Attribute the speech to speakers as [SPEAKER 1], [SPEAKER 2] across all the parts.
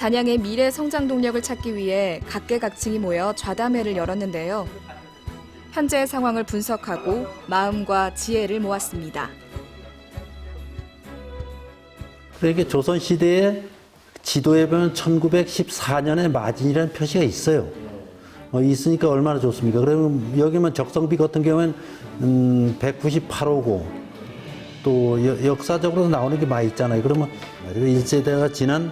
[SPEAKER 1] 단양의 미래 성장 동력을 찾기 위해 각계각층이 모여 좌담회를 열었는데요. 현재의 상황을 분석하고 마음과 지혜를 모았습니다.
[SPEAKER 2] 그러니까 조선 시대에 지도에 보면 1914년에 마진이라는 표시가 있어요. 어, 있으니까 얼마나 좋습니까? 그러면 여기만 적성비 같은 경우에는 음, 198호고 또 여- 역사적으로 나오는 게 많이 있잖아요. 그러면 1세대가 지난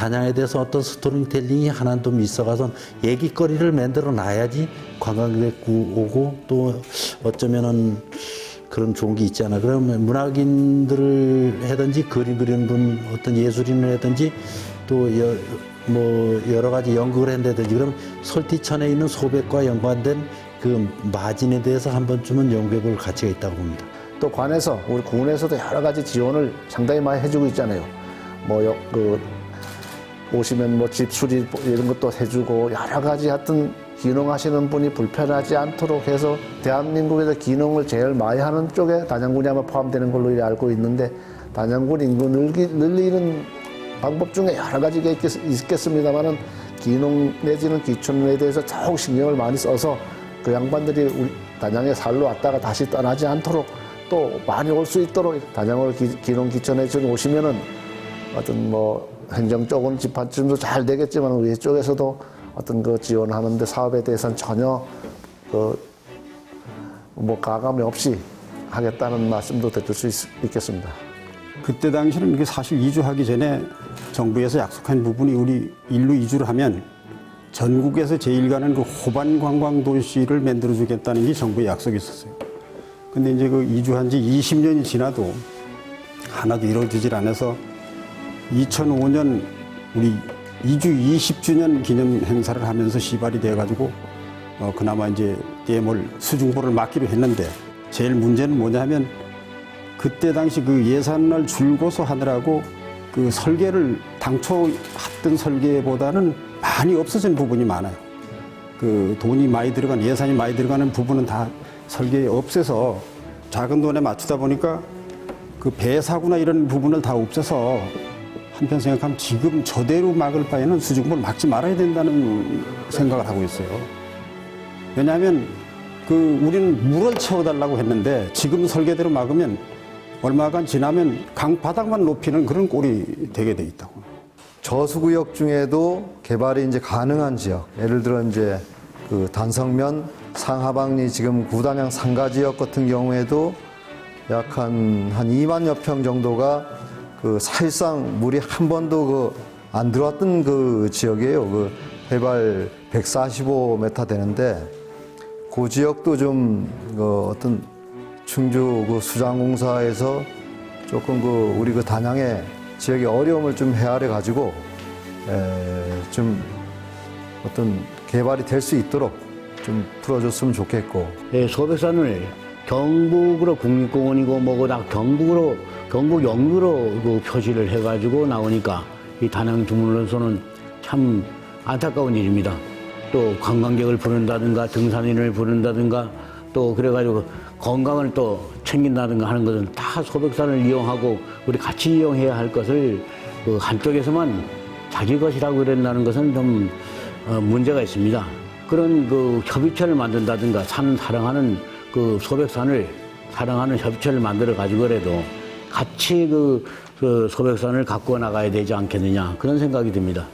[SPEAKER 2] 단양에 대해서 어떤 스토리텔링이 하나 좀 있어가서 얘기거리를 만들어 놔야지 관광객 오고 또 어쩌면은 그런 좋은 게 있잖아. 그러면 문학인들을 하든지 그림 그리는 분 어떤 예술인을 하든지 또뭐 여러 가지 연극을 한다든지 그럼 설티천에 있는 소백과 연관된 그 마진에 대해서 한 번쯤은 연구해 볼 가치가 있다고 봅니다.
[SPEAKER 3] 또 관에서 우리 군에서도 여러 가지 지원을 상당히 많이 해주고 있잖아요. 뭐그 오시면 뭐 집 수리 이런 것도 해주고 여러 가지 하여튼 기농하시는 분이 불편하지 않도록 해서 대한민국에서 기농을 제일 많이 하는 쪽에 단양군이 아마 포함되는 걸로 알고 있는데 단양군 인구 늘기, 늘리는 방법 중에 여러 가지가 있겠, 있겠습니다만은 기농 내지는 기촌에 대해서 더욱 신경을 많이 써서 그 양반들이 우리 단양에 살러 왔다가 다시 떠나지 않도록 또 많이 올 수 있도록 단양을 기, 기농 기촌에 좀 오시면은 어떤 뭐 행정 쪽은 집안쯤도 잘 되겠지만 우리 쪽에서도 어떤 그 지원하는데 사업에 대해서는 전혀 그 뭐 가감이 없이 하겠다는 말씀도 드릴 수 있, 있겠습니다.
[SPEAKER 4] 그때 당시는 이게 사실 이주하기 전에 정부에서 약속한 부분이 우리 일로 이주를 하면 전국에서 제일 가는 그 호반 관광 도시를 만들어 주겠다는 게 정부의 약속이 있었어요. 근데 이제 그 이주한 지 20년이 지나도 하나도 이루어지질 않아서 2005년 우리 이주 20주년 기념 행사를 하면서 시발이 돼가지고 어, 그나마 이제 DM을 수중보를 맡기로 했는데 제일 문제는 뭐냐면 그때 당시 그 예산을 줄고서 하느라고 그 설계를 당초 했던 설계보다는 많이 없어진 부분이 많아요. 그 돈이 많이 들어간 예산이 많이 들어가는 부분은 다 설계에 없애서 작은 돈에 맞추다 보니까 그 배사구나 이런 부분을 다 없애서 한편 생각하면 지금 저대로 막을 바에는 수중보를 막지 말아야 된다는 생각을 하고 있어요. 왜냐하면 그 우리는 물을 채워달라고 했는데 지금 설계대로 막으면 얼마간 지나면 강 바닥만 높이는 그런 꼴이 되게 돼 있다고.
[SPEAKER 5] 저수구역 중에도 개발이 이제 가능한 지역, 예를 들어 이제 그 단성면, 상하방리 지금 구단양 상가 지역 같은 경우에도 약 한 한 2만여 평 정도가 그 사실상 물이 한 번도 그 안 들어왔던 그 지역이에요. 그 해발 145m 되는데 그 지역도 좀그 어떤 충주 그 수장공사에서 조금 그 우리 그 단양의 지역의 어려움을 좀 헤아려 가지고 좀 어떤 개발이 될 수 있도록 좀 풀어줬으면 좋겠고
[SPEAKER 6] 예, 소백산을 경북으로 국립공원이고 뭐고 다 경북으로 경북 영유로 그 표시를 해가지고 나오니까 이 단양 주민으로서는 참 안타까운 일입니다. 또 관광객을 부른다든가 등산인을 부른다든가 또 그래가지고 건강을 또 챙긴다든가 하는 것은 다 소백산을 이용하고 우리 같이 이용해야 할 것을 그 한쪽에서만 자기 것이라고 그런다는 것은 좀 어, 문제가 있습니다. 그런 그 협의체를 만든다든가 산 사랑하는 그 소백산을 사랑하는 협의체를 만들어 가지고라도 같이 그, 그 소백산을 갖고 나가야 되지 않겠느냐 그런 생각이 듭니다.